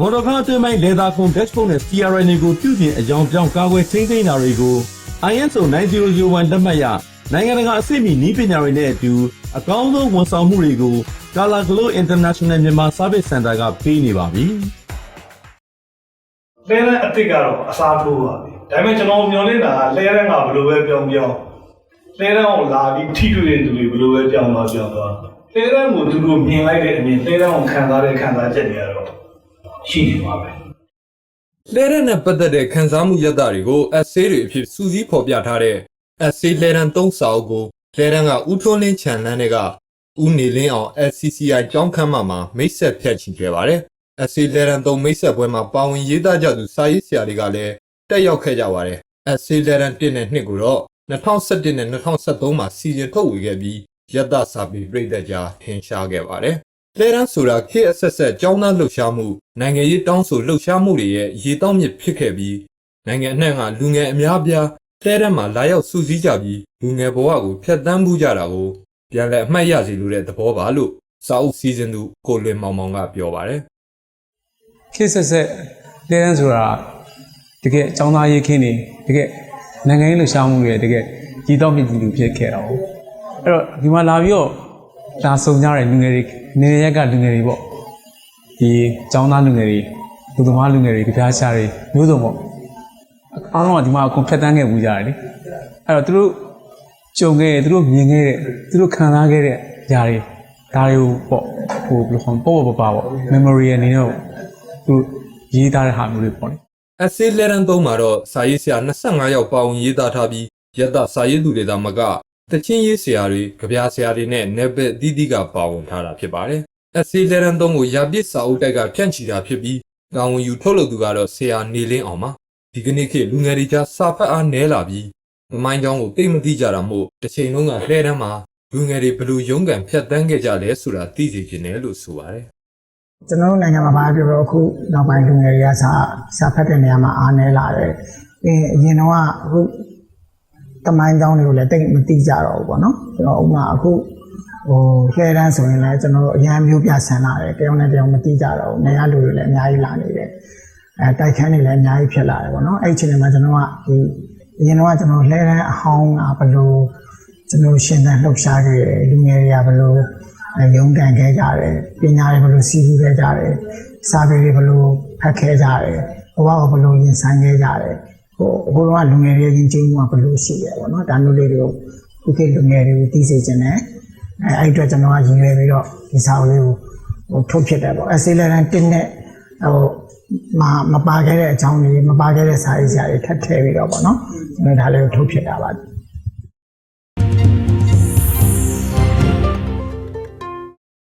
မော်တော်ကားအတွင်းပိုင်းလေသာခုံ dashboard နဲ့ CRN ကိုပြုပြင်အကြောင်းပြောင်းကာကွယ်ထိန်းသိမ်းတာတွေကို ISO 9001လက်မှတ်ရနိုင်ငံတကာအဆင့်မီနည်းပညာတွေနဲ့အတူအကောင်းဆုံးဝန်ဆောင်မှုတွေကို Color Glow International မြန်မာ Service Center ကပေးနေပါပြီ။လဲတဲ့အစ်စ်ကတော့အစားထိုးပါပြီဒါပေမဲ့ကျွန်တော်မျှော်လင့်တာကလဲတဲ့ကဘယ်လိုပဲပြောင်းပြောင်းလဲတဲ့ကိုလာပြီးထိတွေ့တဲ့သူတွေဘယ်လိုပဲပြောင်းသွားပြောင်းသွားလဲတဲ့ကိုသူတို့မြင်လိုက်တဲ့အမြင်လဲတဲ့ကိုခံစားတဲ့ခံစားချက်တွေကတော့ ရှိနေပါပဲလဲရက်နဲ့ပတ်သက်တဲ့ခန်းစားမှုရတ္တတွေကို essay တွေအဖြစ်စူးစီးဖော်ပြထားတဲ့ essay လဲရန်၃စာအုပ်ကိုလဲရန်ကဦးထွန်းလင်းချန်လန်းတွေကဦးနေလင်းအောင် SCCI ကျောင်းခန်းမမှာမိတ်ဆက်ဖြတ်ချီခဲ့ပါတယ်။ essay လဲရန်၃မိတ်ဆက်ပွဲမှာပါဝင်ရေးသားကြသူစာရေးဆရာတွေကလည်းတက်ရောက်ခဲ့ကြပါတယ်။ essay လဲရန်1နဲ့2ကိုတော့2017နဲ့2013မှာစီစဉ်ထုတ်ဝေခဲ့ပြီးရတ္တစာပေပြည်သက်ကြားထင်ရှားခဲ့ပါတယ်။ လဲရန်ဆိုတာခေတ်အဆက်ဆက်ကျောင်းသားလှုပ်ရှားမှုနိုင်ငံရေးတောင်းဆိုလှုပ်ရှားမှုတွေရဲ့ရေတောက်မြစ်ဖြစ်ခဲ့ပြီးနိုင်ငံအနှံ့ကလူငယ်အများပြားလဲရန်မှာလာရောက်စုစည်းကြပြီးလူငယ်ဘဝကိုဖျက်ဆီးမှုကြတာကိုပြန်လည်အမှတ်ရစေလိုတဲ့သဘောပါလို့စာအုပ်စီစဉ်သူကိုလွင်မောင်မောင်ကပြောပါတယ်ခေတ်ဆက်ဆက်လဲရန်ဆိုတာတကယ်အကြောင်းသားရေးခင်းနေတကယ်နိုင်ငံရေးလှူရှားမှုတွေတကယ်ကြီးတော့မြင့်ကြီးလူဖြစ်ခဲ့တာပေါ့အဲ့တော့ဒီမှာလာပြီးတော့ လာဆုံကြတဲ့လူငယ်တွေနေရက်ကလူငယ်တွေပေါ့ဒီအကြောင်းသားလူငယ်တွေလူသမားလူငယ်တွေကြပြားရှာတွေမျိုးစုံပေါ့အားလုံးကဒီမှာအကုန်ဖြတ်တန်းခဲ့ပူကြတယ်လေအဲ့တော့သူတို့ကြုံခဲ့တဲ့သူတို့မြင်ခဲ့တဲ့သူတို့ခံစားခဲ့တဲ့ຢာတွေဒါတွေကိုပေါ့ဟိုဘယ်လိုခေါ်ပေါ့ပေါ့ပါပေါ့ memory အနေနဲ့ပေါ့သူရေးသားတဲ့ဟာမျိုးတွေပေါ့လေ။ essay လဲရန်3မှာတော့စာရေးဆရာ25ယောက်ပါဝင်ရေးသားထားပြီးရတ္တစာရေးသူတွေသာမက တချင်းရေးဆရာတွေကြပြဆရာတွေနဲ့နယ်ပယ်အသီးသီးကပါဝင်ထားတာဖြစ်ပါတယ်။ essay လဲရန်3ကိုရာပြစ်စာအုပ်တိုက်ကဖြန့်ချီတာဖြစ်ပြီးတာဝန်ယူထုတ်လုပ်သူကတော့ဆရာနေလင်းအောင်ပါ။ဒီကနေ့ခေတ်လူငယ်တွေကြားစာဖတ်အားနည်းလာပြီးမမိုင်းချောင်းကိုသိမသိကြတာမို့တစ်ချိန်လုံးကလှဲတန်းမှာလူငယ်တွေဘယ်လိုရုန်းကန်ဖြတ်တန်းခဲ့ကြလဲဆိုတာသိစေချင်တယ်လို့ဆိုပါတယ်။ကျွန်တော်တို့နိုင်ငံမှာဘာပြောလို့အခုနောက်ပိုင်းလူငယ်တွေကစာစာဖတ်တဲ့နေရာမှာအားနည်းလာတယ်။အင်းအရင်တော့ကအခု တမိုင်းကြောင်းတွေကိုလည်းတိတ်မသိကြတော့ဘူးပေါ့နော်။ကျွန်တော်ဥပမာအခုဟိုလှဲတန်းဆိုရင်လည်းကျွန်တော်တို့အရန်မျိုးပြဆန်လာတယ်။တယောက်နဲ့တယောက်မသိကြတော့ဘူး။နေရာလူတွေလည်းအများကြီးလာနေတယ်။အဲတိုက်ခန်းတွေလည်းအများကြီးဖြစ်လာတယ်ပေါ့နော်။အဲ့ဒီအချိန်မှာကျွန်တော်ကဒီအရင်တော့ကကျွန်တော်လှဲတန်းအဟောင်းကဘယ်လိုကျွန်တော်ရှင်းတဲ့လှုပ်ရှားခဲ့တယ်လူငယ်တွေကဘယ်လိုအဲရုန်းကန်ခဲ့ကြတယ်ပညာတွေဘယ်လိုစီးပူးခဲ့ကြတယ်စာပေတွေဘယ်လိုဖတ်ခဲ့ကြတယ်ဘဝကိုဘယ်လိုရင်ဆိုင်ခဲ့ကြတယ် ဟိုအခုတော့လူငယ်တွေရင်ချင်းမှုကဘယ်လိုရှိရပေါ့နော်ဒါမျိုးလေးတွေကိုခုခေတ်လူငယ်တွေကိုသိစေချင်တယ်အဲအဲ့အတွက်ကျွန်တော်ကရည်ရွယ်ပြီးတော့ဒီစာအုပ်လေးကိုဟိုထုတ်ဖြစ်တယ်ပေါ့အစီလန်တင်းနဲ့ဟိုမမပါခဲ့တဲ့အကြောင်းတွေမပါခဲ့တဲ့စာရေးဆရာတွေထပ်ထည့်ပြီးတော့ပေါ့နော်ကျွန်တော်ဒါလေးကိုထုတ်ဖြစ်တာပါ